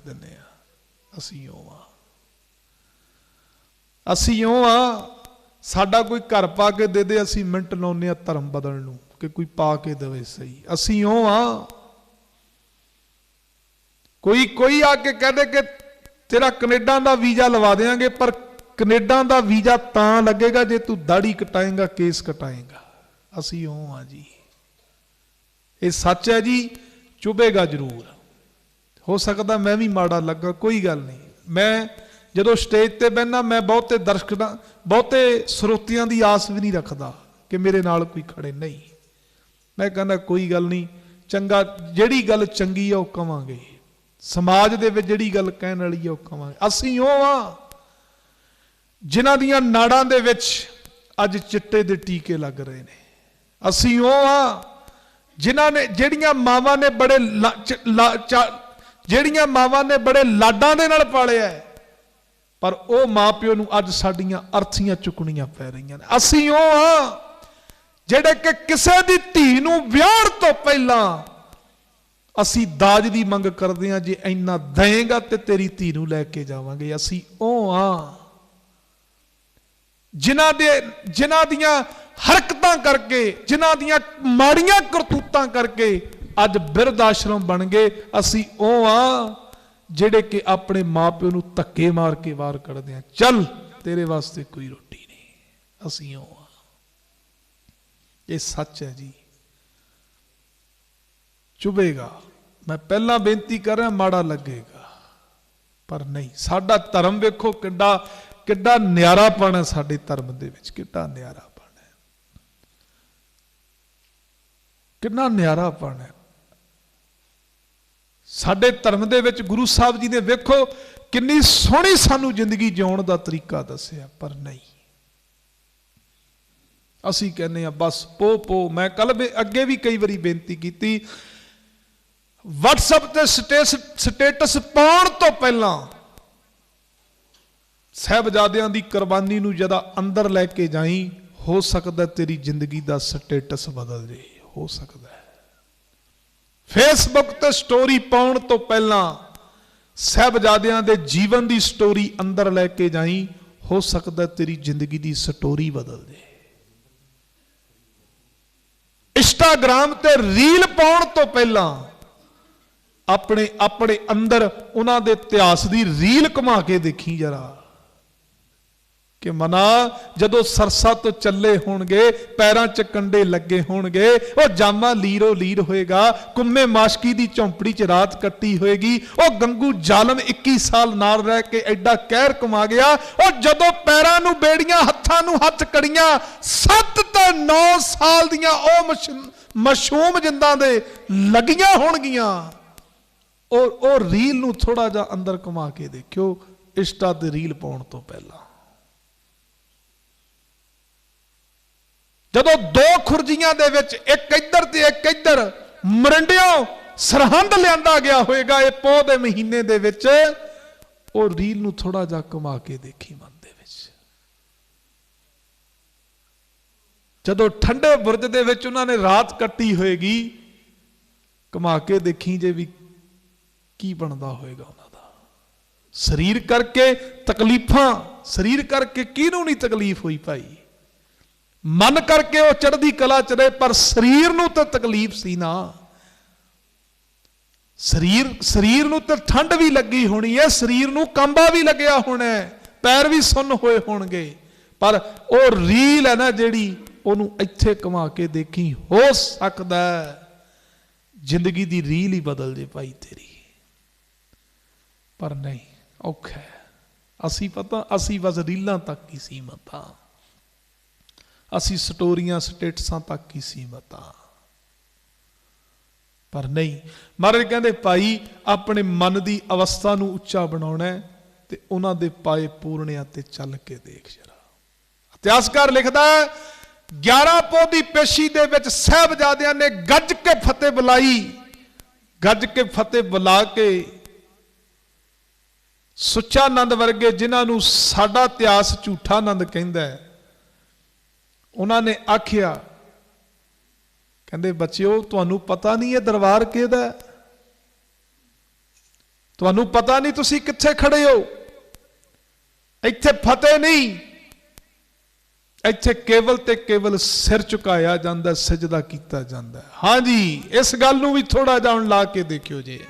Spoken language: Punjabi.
ਰੱਖ ਦਿੰਨੇ ਆ ਅਸੀਂ ਉਹ ਆ ਅਸੀਂ ਉਹ ਆ ਸਾਡਾ ਕੋਈ ਘਰ ਪਾ ਕੇ ਦੇ ਦੇ, ਅਸੀਂ ਮਿੰਟ ਲਾਉਂਦੇ ਆ ਧਰਮ ਬਦਲਣ ਨੂੰ, ਕਿ ਕੋਈ ਪਾ ਕੇ ਦੇਵੇ ਸਹੀ। ਅਸੀਂ ਉਹ ਆ ਕੋਈ ਕੋਈ ਆ ਕੇ ਕਹਦੇ ਕਿ ਤੇਰਾ ਕੈਨੇਡਾ ਦਾ ਵੀਜ਼ਾ ਲਵਾ ਦੇਾਂਗੇ ਪਰ ਕੈਨੇਡਾ ਦਾ ਵੀਜ਼ਾ ਤਾਂ ਲੱਗੇਗਾ ਜੇ ਤੂੰ ਦਾੜੀ ਕਟਾਏਗਾ, ਕੇਸ ਕਟਾਏਗਾ। ਅਸੀਂ ਉਹ ਆ ਜੀ। ਇਹ ਸੱਚ ਹੈ ਜੀ ਚੁਭੇਗਾ ਜ਼ਰੂਰ। ਹੋ ਸਕਦਾ ਮੈਂ ਵੀ ਮਾੜਾ ਲੱਗਾ, ਕੋਈ ਗੱਲ ਨਹੀਂ। ਮੈਂ ਜਦੋਂ ਸਟੇਜ ਤੇ ਬੈਠਣਾ ਮੈਂ ਬਹੁਤੇ ਦਰਸ਼ਕਾਂ ਬਹੁਤੇ ਸਰੋਤਿਆਂ ਦੀ ਆਸ ਵੀ ਨਹੀਂ ਰੱਖਦਾ ਕਿ ਮੇਰੇ ਨਾਲ ਕੋਈ ਖੜੇ ਨਹੀਂ। ਮੈਂ ਕਹਿੰਦਾ, ਕੋਈ ਗੱਲ ਨਹੀਂ, ਚੰਗਾ, ਜਿਹੜੀ ਗੱਲ ਚੰਗੀ ਆ ਉਹ ਕਵਾਂਗੇ। ਸਮਾਜ ਦੇ ਵਿੱਚ ਜਿਹੜੀ ਗੱਲ ਕਹਿਣ ਵਾਲੀ ਆ, ਉਹ ਕਵਾਂਗੇ। ਅਸੀਂ ਉਹ ਆ ਜਿਨ੍ਹਾਂ ਦੀਆਂ ਨਾੜਾਂ ਦੇ ਵਿੱਚ ਅੱਜ ਚਿੱਟੇ ਦੇ ਟੀਕੇ ਲੱਗ ਰਹੇ ਨੇ। ਅਸੀਂ ਉਹ ਆ ਜਿਨ੍ਹਾਂ ਨੇ, ਜਿਹੜੀਆਂ ਮਾਵਾਂ ਨੇ ਬੜੇ ਲਾ- ਚ- ਲਾ- ਚਾ- ਜਿਹੜੀਆਂ ਮਾਵਾਂ ਨੇ ਬੜੇ ਲਾਡਾਂ ਦੇ ਨਾਲ ਪਾਲਿਆ ਪਰ ਉਹ ਮਾਪਿਓ ਨੂੰ ਅੱਜ ਸਾਡੀਆਂ ਅਰਥੀਆਂ ਚੁੱਕਣੀਆਂ ਪੈ ਰਹੀਆਂ ਨੇ। ਅਸੀਂ ਉਹ ਆ ਜਿਹੜੇ ਕਿ ਕਿਸੇ ਦੀ ਧੀ ਨੂੰ ਵਿਆਹ ਤੋਂ ਪਹਿਲਾਂ ਅਸੀਂ ਦਾਜ ਦੀ ਮੰਗ ਕਰਦੇ ਹਾਂ, ਜੇ ਇੰਨਾ ਦੇਂਗਾ ਤੇ ਤੇਰੀ ਧੀ ਨੂੰ ਲੈ ਕੇ ਜਾਵਾਂਗੇ। ਅਸੀਂ ਉਹ ਆ ਜਿਨ੍ਹਾਂ ਦੇ ਜਿਨ੍ਹਾਂ ਦੀਆਂ ਹਰਕਤਾਂ ਕਰਕੇ, ਜਿਨ੍ਹਾਂ ਦੀਆਂ ਮਾੜੀਆਂ ਕਰਤੂਤਾਂ ਕਰਕੇ ਅੱਜ ਬਿਰਧ ਆਸ਼ਰਮ ਬਣ ਗਏ, ਅਸੀਂ ਉਹ ਆ ਜਿਹੜੇ ਕਿ ਆਪਣੇ ਮਾਪਿਓ ਨੂੰ ਧੱਕੇ ਮਾਰ ਕੇ ਵਾਰ ਕੱਢਦੇ ਆ ਚੱਲ, ਤੇਰੇ ਵਾਸਤੇ ਕੋਈ ਰੋਟੀ ਨਹੀਂ। ਅਸੀਂ ਉਹ ਆ ਇਹ ਸੱਚ ਹੈ ਜੀ। ਚੁਭੇਗਾ ਮੈਂ ਪਹਿਲਾਂ ਬੇਨਤੀ ਕਰ ਰਿਹਾ, ਮਾੜਾ ਲੱਗੇਗਾ। ਪਰ ਨਹੀਂ, ਸਾਡਾ ਧਰਮ ਵੇਖੋ ਕਿੱਡਾ ਕਿੱਡਾ ਨਿਆਰਾਪਣ ਹੈ ਸਾਡੇ ਧਰਮ ਦੇ ਵਿੱਚ। ਕਿੱਡਾ ਨਿਆਰਾਪਣ ਹੈ। ਕਿੰਨਾ ਨਿਆਰਾਪਣ ਹੈ। ਸਾਡੇ ਧਰਮ ਦੇ ਵਿੱਚ ਗੁਰੂ ਸਾਹਿਬ ਜੀ ਨੇ ਵੇਖੋ ਕਿੰਨੀ ਸੋਹਣੀ ਸਾਨੂੰ ਜ਼ਿੰਦਗੀ ਜਿਉਣ ਦਾ ਤਰੀਕਾ ਦੱਸਿਆ, ਪਰ ਨਹੀਂ। ਅਸੀਂ ਕਹਿੰਦੇ ਆ ਬਸ, ਪੋ ਪੋ। ਮੈਂ ਕੱਲ ਅੱਗੇ ਵੀ ਕਈ ਵਾਰੀ ਬੇਨਤੀ ਕੀਤੀ, WhatsApp ਤੇ ਸਟੇਟਸ ਸਟੇਟਸ ਪਾਉਣ ਤੋਂ ਪਹਿਲਾਂ ਸਹਿਬਜ਼ਾਦਿਆਂ ਦੀ ਕੁਰਬਾਨੀ ਨੂੰ ਜਦਾ ਅੰਦਰ ਲੈ ਕੇ ਜਾਈ, ਹੋ ਸਕਦਾ ਤੇਰੀ ਜ਼ਿੰਦਗੀ ਦਾ ਸਟੇਟਸ ਬਦਲ ਜੇ, ਹੋ ਸਕਦਾ ਫੇਸਬੁੱਕ ਤੇ ਸਟੋਰੀ ਪਾਉਣ ਤੋਂ ਪਹਿਲਾਂ ਸਹਿਬਜ਼ਾਦਿਆਂ ਦੇ ਜੀਵਨ ਦੀ ਸਟੋਰੀ ਅੰਦਰ ਲੈ ਕੇ ਜਾਈ, ਹੋ ਸਕਦਾ ਤੇਰੀ ਜ਼ਿੰਦਗੀ ਦੀ ਸਟੋਰੀ ਬਦਲ ਜੇ ਇੰਸਟਾਗ੍ਰam ਤੇ ਰੀਲ ਪਾਉਣ ਤੋਂ ਪਹਿਲਾਂ ਆਪਣੇ ਆਪਣੇ ਅੰਦਰ ਉਹਨਾਂ ਦੇ ਇਤਿਹਾਸ ਦੀ ਰੀਲ ਘੁਮਾ ਕੇ ਦੇਖੀ ਜਰਾ। ਕਿ ਮਨਾ, ਜਦੋਂ ਸਰਸਾ ਤੋਂ ਚੱਲੇ ਹੋਣਗੇ, ਪੈਰਾਂ 'ਚ ਕੰਡੇ ਲੱਗੇ ਹੋਣਗੇ, ਉਹ ਜਾਮਾ ਲੀਰੋ ਲੀਰ ਹੋਏਗਾ, ਕੁੰਮੇ ਮਾਸ਼ਕੀ ਦੀ ਝੌਂਪੜੀ 'ਚ ਰਾਤ ਕੱਟੀ ਹੋਏਗੀ, ਉਹ ਗੰਗੂ ਜ਼ਾਲਮ 21 ਸਾਲ ਨਾਲ ਰਹਿ ਕੇ ਐਡਾ ਕਹਿਰ ਕਮਾ ਗਿਆ, ਉਹ ਜਦੋਂ ਪੈਰਾਂ ਨੂੰ ਬੇੜੀਆਂ, ਹੱਥਾਂ ਨੂੰ ਹੱਥ ਕੜੀਆਂ 7 ਤੇ 9 ਸਾਲ ਦੀਆਂ ਉਹ ਮਸ਼- ਮਸ਼ੂਮ ਜਿੰਦਾਂ ਦੇ ਲੱਗੀਆਂ ਹੋਣਗੀਆਂ। ਉਹ ਉਹ ਰੀਲ ਨੂੰ ਥੋੜਾ ਜਿਹਾ ਅੰਦਰ ਕਮਾ ਕੇ ਦੇਖਿਓ, ਇਸ਼ਟਾ ਤੇ ਰੀਲ ਪਾਉਣ ਤੋਂ ਪਹਿਲਾਂ। ਜਦੋਂ ਦੋ ਖੁਰਜੀਆਂ ਦੇ ਵਿੱਚ ਇੱਕ ਇੱਧਰ ਤੇ ਇੱਕ ਇੱਧਰ ਮਰੰਡਿਓ ਸਰਹੰਦ ਲਿਆਂਦਾ ਗਿਆ ਹੋਵੇਗਾ ਇਹ ਪੋਹ ਦੇ ਮਹੀਨੇ ਦੇ ਵਿੱਚ, ਉਹ ਰੀਲ ਨੂੰ ਥੋੜਾ ਜਿਹਾ ਕਮਾ ਕੇ ਦੇਖੀ ਮਨ ਦੇ ਵਿੱਚ। ਜਦੋਂ ਠੰਡੇ ਬੁਰਜ ਦੇ ਵਿੱਚ ਉਹਨਾਂ ਨੇ ਰਾਤ ਕੱਟੀ ਹੋਏਗੀ ਕਮਾ ਕੇ ਦੇਖੀ ਜੇ ਵੀ ਕੀ ਬਣਦਾ ਹੋਏਗਾ ਉਹਨਾਂ ਦਾ। ਸਰੀਰ ਕਰਕੇ ਤਕਲੀਫਾਂ, ਸਰੀਰ ਕਰਕੇ ਕਿਹਨੂੰ ਨਹੀਂ ਤਕਲੀਫ ਹੋਈ ਭਾਈ? ਮਨ ਕਰਕੇ ਉਹ ਚੜ੍ਹਦੀ ਕਲਾ ਚ ਰਹੇ, ਪਰ ਸਰੀਰ ਨੂੰ ਤਾਂ ਤਕਲੀਫ ਸੀ ਨਾ। ਸਰੀਰ ਸਰੀਰ ਨੂੰ ਤਾਂ ਠੰਡ ਵੀ ਲੱਗੀ ਹੋਣੀ ਹੈ ਸਰੀਰ ਨੂੰ ਕੰਬਾ ਵੀ ਲੱਗਿਆ ਹੋਣਾ ਪੈਰ ਵੀ ਸੁੰਨ ਹੋਏ ਹੋਣਗੇ। ਪਰ ਉਹ ਰੀਲ ਹੈ ਨਾ ਜਿਹੜੀ ਉਹਨੂੰ ਇੱਥੇ ਕਮਾ ਕੇ ਦੇਖੀ, ਹੋ ਸਕਦਾ ਜ਼ਿੰਦਗੀ ਦੀ ਰੀਲ ਹੀ ਬਦਲ ਜੇ ਭਾਈ ਤੇਰੀ। ਪਰ ਨਹੀਂ, ਔਖਾ ਅਸੀਂ ਪਤਾ, ਅਸੀਂ ਬਸ ਰੀਲਾਂ ਤੱਕ ਹੀ ਸੀਮਤ ਹਾਂ। ਅਸੀਂ ਸਟੋਰੀਆਂ, ਸਟੇਟਸਾਂ ਤੱਕ ਹੀ ਸੀਮਤ ਹਾਂ। ਪਰ ਨਹੀਂ, ਮਹਾਰਾਜ ਕਹਿੰਦੇ, ਭਾਈ, ਆਪਣੇ ਮਨ ਦੀ ਅਵਸਥਾ ਨੂੰ ਉੱਚਾ ਬਣਾਉਣਾ ਹੈ ਤੇ ਉਹਨਾਂ ਦੇ ਪਾਏ ਪੂਰਨਿਆਂ ਤੇ ਚੱਲ ਕੇ ਦੇਖ ਜਰਾ। ਇਤਿਹਾਸਕਾਰ ਲਿਖਦਾ ਹੈ 11 ਪੋ ਦੀ ਪੇਸ਼ੀ ਦੇ ਵਿੱਚ ਸਹਿਬਜ਼ਾਦਿਆਂ ਨੇ ਗੱਜ ਕੇ ਫਤਿਹ ਬੁਲਾਈ। ਗੱਜ ਕੇ ਫਤਿਹ ਬੁਲਾ ਕੇ ਸੁੱਚਾ ਆਨੰਦ ਵਰਗੇ ਜਿਨ੍ਹਾਂ ਨੂੰ ਸਾਡਾ ਇਤਿਹਾਸ ਝੂਠਾ ਆਨੰਦ ਕਹਿੰਦਾ ਹੈ ਉਹਨਾਂ ਨੇ ਆਖਿਆ, ਕਹਿੰਦੇ, ਬੱਚਿਓ, ਤੁਹਾਨੂੰ ਪਤਾ ਨਹੀਂ ਇਹ ਦਰਬਾਰ ਕਿਹਦਾ ਤੁਹਾਨੂੰ ਪਤਾ ਨਹੀਂ ਤੁਸੀਂ ਕਿੱਥੇ ਖੜੇ ਹੋ? ਇੱਥੇ ਫਤਿਹ ਨਹੀਂ। ਇੱਥੇ ਕੇਵਲ ਤੇ ਕੇਵਲ ਸਿਰ ਝੁਕਾਇਆ ਜਾਂਦਾ, ਸਜਦਾ ਕੀਤਾ ਜਾਂਦਾ ਹਾਂਜੀ, ਇਸ ਗੱਲ ਨੂੰ ਵੀ ਥੋੜਾ ਜਾਣ ਲਾ ਕੇ ਦੇਖਿਓ ਜੀ।